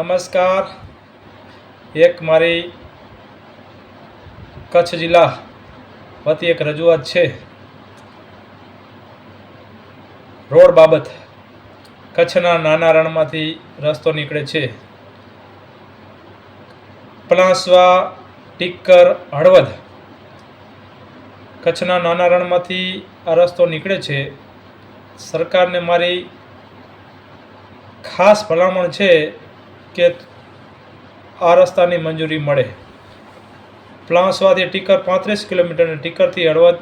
નમસ્કાર. એક મારી કચ્છ જિલ્લા વતી એક રજૂઆત છે. રોડ બાબત કચ્છના નાના રણમાંથી રસ્તો નીકળે છે. પલાસવા, ટિક્કર, હળવદ કચ્છના નાના રણમાંથી આ રસ્તો નીકળે છે. સરકારને મારી ખાસ ભલામણ છે કે આ રસ્તાની મંજૂરી મળે. પ્લાસવાથી ટીકર પાંત્રીસ કિલોમીટર અને ટીકરથી હળવદ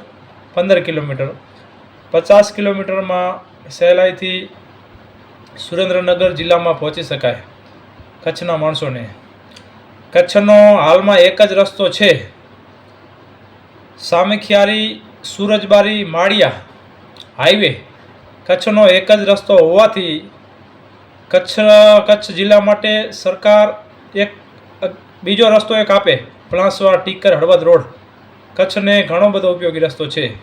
પંદર કિલોમીટર. પચાસ કિલોમીટરમાં સહેલાઈથી સુરેન્દ્રનગર જિલ્લામાં પહોંચી શકાય કચ્છના માણસોને. કચ્છનો હાલમાં એક જ રસ્તો છે. સામેખિયારી, સુરજબારી, માળિયા હાઈવે કચ્છનો એક જ રસ્તો હોવાથી કચ્છ કચ્છ જિલ્લા માટે સરકાર એક, બીજો રસ્તો એક આપે, પ્લાસવા, ટીકર, હળવદ રોડ. કચ્છને ઘણો બધો ઉપયોગી રસ્તો છે.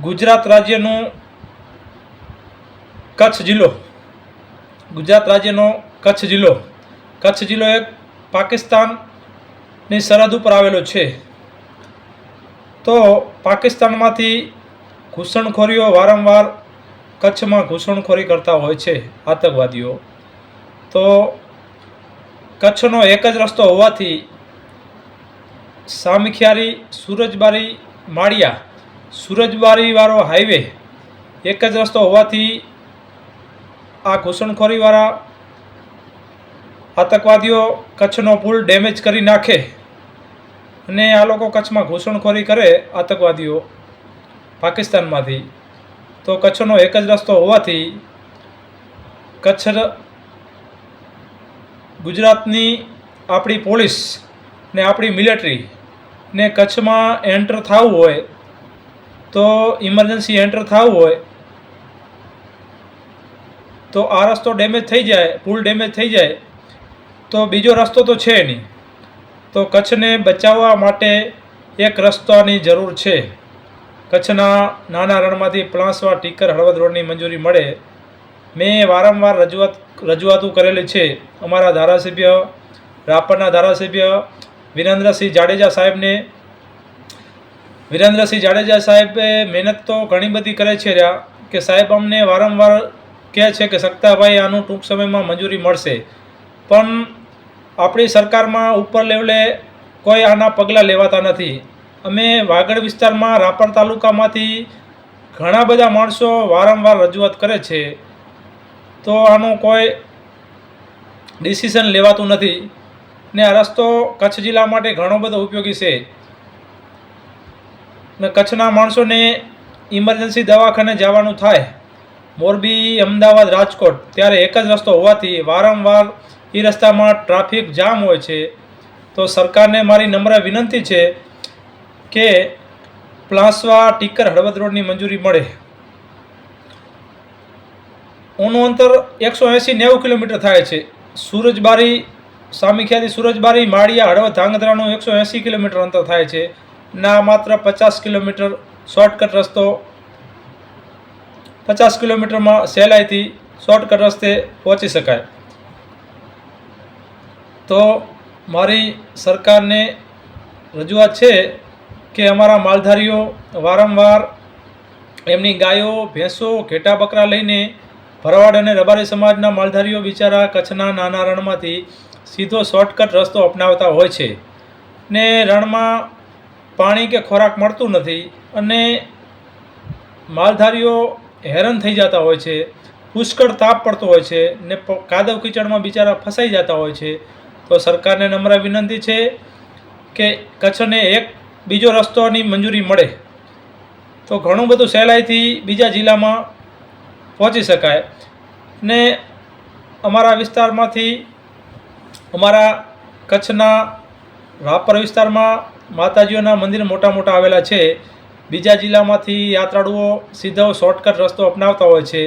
ગુજરાત રાજ્યનું કચ્છ જિલ્લો. ગુજરાત રાજ્યનો કચ્છ જિલ્લો. કચ્છ જિલ્લો એક પાકિસ્તાનની સરહદ ઉપર આવેલો છે. તો પાકિસ્તાનમાંથી ઘૂસણખોરીઓ વારંવાર કચ્છમાં ઘૂસણખોરી કરતા હોય છે આતંકવાદીઓ. તો કચ્છનો એક જ રસ્તો હોવાથી સામખિયારી, સુરજબારી, માળિયા, સુરજબારીવાળો હાઈવે એક જ રસ્તો હોવાથી આ ઘૂસણખોરીવાળા આતંકવાદીઓ કચ્છનો પુલ ડેમેજ કરી નાખે અને આ લોકો કચ્છમાં ઘૂસણખોરી કરે આતંકવાદીઓ પાકિસ્તાનમાંથી. તો કચ્છનો એક જ રસ્તો હોવાથી કચ્છ ગુજરાતની આપણી પોલીસ ને આપણી મિલિટરી ને કચ્છમાં એન્ટર થવું હોય તો ઇમરજન્સી એન્ટર થવું હોય તો આ રસ્તો ડેમેજ થઈ જાય, પુલ ડેમેજ થઈ જાય, તો બીજો રસ્તો તો છે નહીં. તો કચ્છને બચાવવા માટે એક રસ્તાની જરૂર છે. કચ્છના નાના રણમાંથી પ્લાસવા ટીકર હળવદ રોડની મંજૂરી મળે. મેં વારંવાર રજૂઆત, રજૂઆતો કરેલી છે. અમારા ધારાસભ્ય, રાપરના ધારાસભ્ય વિરેન્દ્રસિંહ જાડેજા સાહેબને, વિરેન્દ્રસિંહ જાડેજા સાહેબે મહેનત તો ઘણી બધી કરે છે રહ્યા કે સાહેબ અમને વારંવાર કહે છે કે સક્તાભાઈ, આનું ટૂંક સમયમાં મંજૂરી મળશે. પણ આપણી સરકારમાં ઉપર લેવલે કોઈ આના પગલાં લેવાતા નથી. અમે વાગડ વિસ્તારમાં રાપર તાલુકામાંથી ઘણા બધા માણસો વારંવાર રજૂઆત કરે છે. તો આનું કોઈ ડિસિઝન લેવાતું નથી ને આ રસ્તો કચ્છ જિલ્લા માટે ઘણો બધો ઉપયોગી છે. ને કચ્છના માણસોને ઇમરજન્સી દવાખાને જવાનું થાય. મોરબી, અમદાવાદ, રાજકોટ ત્યારે એક જ રસ્તો હોવાથી વારંવાર એ રસ્તામાં ટ્રાફિક જામ હોય છે. તો સરકારને મારી નમ્ર વિનંતી છે કે પ્લાસવા ટીકર હળવદ રોડની મંજૂરી મળે. ઓનું અંતર એકસો એંસી નેવું કિલોમીટર થાય છે. સુરજબારી સામીખ્યાથી સુરજબારી, માળિયા, હળવદ, ધાંગધ્રાનું એકસો એંસી કિલોમીટર અંતર થાય છે. ના, માત્ર પચાસ કિલોમીટર શોર્ટકટ રસ્તો. પચાસ કિલોમીટરમાં સહેલાઈથી શોર્ટકટ રસ્તે પહોંચી શકાય. તો મારી સરકારને રજૂઆત છે કે અમારા માલધારીઓ વારંવાર એમની ગાયો, ભેંસો, ઘેટા બકરા લઈને ભરવાડ અને રબારી સમાજના માલધારીઓ બિચારા કચ્છના નાના રણમાંથી સીધો શોર્ટકટ રસ્તો અપનાવતા હોય છે ને રણમાં પાણી કે ખોરાક મળતું નથી અને માલધારીઓ હેરાન થઈ જતા હોય છે, પુષ્કળ તાપ પડતો હોય છે ને કાદવ કિચડમાં બિચારા ફસાઈ જતા હોય છે. તો સરકારને નમ્ર વિનંતી છે કે કચ્છને એક બીજો રસ્તોની મંજૂરી મળે, તો ઘણું બધું સહેલાઈથી બીજા જિલ્લામાં પહોંચી શકાય. ને અમારા વિસ્તારમાંથી, અમારા કચ્છના રાપર વિસ્તારમાં માતાજીઓના મંદિર મોટા મોટા આવેલા છે. બીજા જિલ્લામાંથી યાત્રાળુઓ સીધો શોર્ટકટ રસ્તો અપનાવતા હોય છે.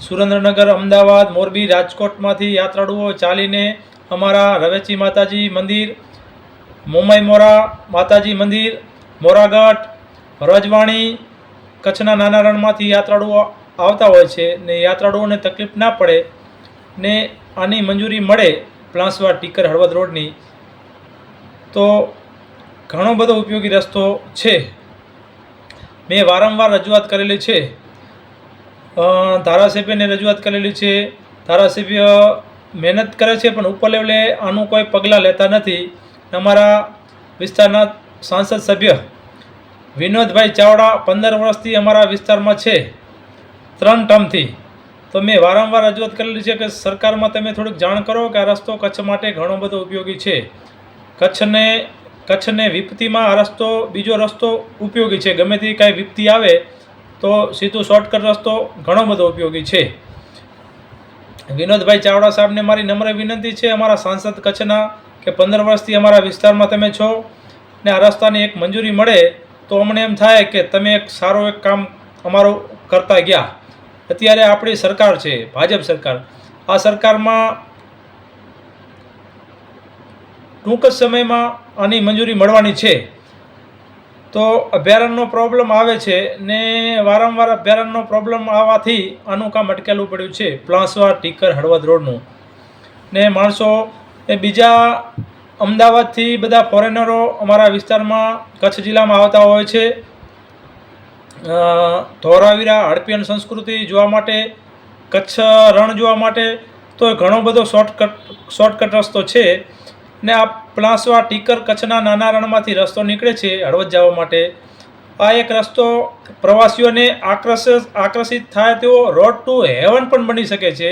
સુરેન્દ્રનગર, અમદાવાદ, મોરબી, રાજકોટમાંથી યાત્રાળુઓ ચાલીને અમારા રવેચી માતાજી મંદિર મોમાઈ મોરા, માતાજી મંદિર મોરાગઢ રજવાણી, કચ્છના નાના રણમાંથી યાત્રાળુઓ આવતા હોય છે ને યાત્રાળુઓને તકલીફ ના પડે ને આની મંજૂરી મળે પ્લાસવા ટીકર હળવદ રોડની, તો ઘણો બધો ઉપયોગી રસ્તો છે. મેં વારંવાર રજૂઆત કરેલી છે. ધારાસભ્યને રજૂઆત કરેલી છે. ધારાસભ્ય મહેનત કરે છે પણ ઉપર લેવલે આનું કોઈ પગલાં લેતા નથી. અમારા વિસ્તારના સાંસદ સભ્ય વિનોદભાઈ ચાવડા પંદર વર્ષથી અમારા વિસ્તારમાં છે, ત્રણ ટર્મથી. તો મેં વારંવાર રજૂઆત કરેલી છે કે સરકારમાં તમે થોડીક જાણ કરો કે આ રસ્તો કચ્છ માટે ઘણો બધો ઉપયોગી છે. કચ્છને કચ્છને વિપત્તિમાં આ રસ્તો, બીજો રસ્તો ઉપયોગી છે. ગમે તે કાંઈ વિપત્તિ આવે તો સીધું શોર્ટકટ રસ્તો ઘણો બધો ઉપયોગી છે. વિનોદભાઈ ચાવડા સાહેબને મારી નમ્ર વિનંતી છે, અમારા સાંસદ કચ્છના કે પંદર વર્ષથી અમારા વિસ્તારમાં તમે છો ને આ રસ્તાની એક મંજૂરી મળે તો અમને એમ થાય કે તમે એક સારું એક કામ અમારું કરતા ગયા. અત્યારે આપણી સરકાર છે, ભાજપ સરકાર. આ સરકારમાં ટૂંક જ સમયમાં આની મંજૂરી મળવાની છે. તો અભયારણ્યનો પ્રોબ્લેમ આવે છે ને વારંવાર અભયારણ્યનો પ્રોબ્લેમ આવવાથી આનું કામ અટકેલું પડ્યું છે. પ્લાસવા, ટીકર, હળવદ રોડનું. ને માણસો એ બીજા અમદાવાદથી બધા ફોરેનરો અમારા વિસ્તારમાં કચ્છ જિલ્લામાં આવતા હોય છે. ધોરાવીરા હડપિયન સંસ્કૃતિ જોવા માટે, કચ્છ રણ જોવા માટે તો ઘણો બધો શોર્ટકટ શોર્ટકટ રસ્તો છે ને આ પ્લાસવા ટીકર કચ્છના નાના રણમાંથી રસ્તો નીકળે છે હળવદ જવા માટે. આ એક રસ્તો પ્રવાસીઓને આકર્ષ આકર્ષિત થાય તેવો રોડ ટુ હેવન પણ બની શકે છે.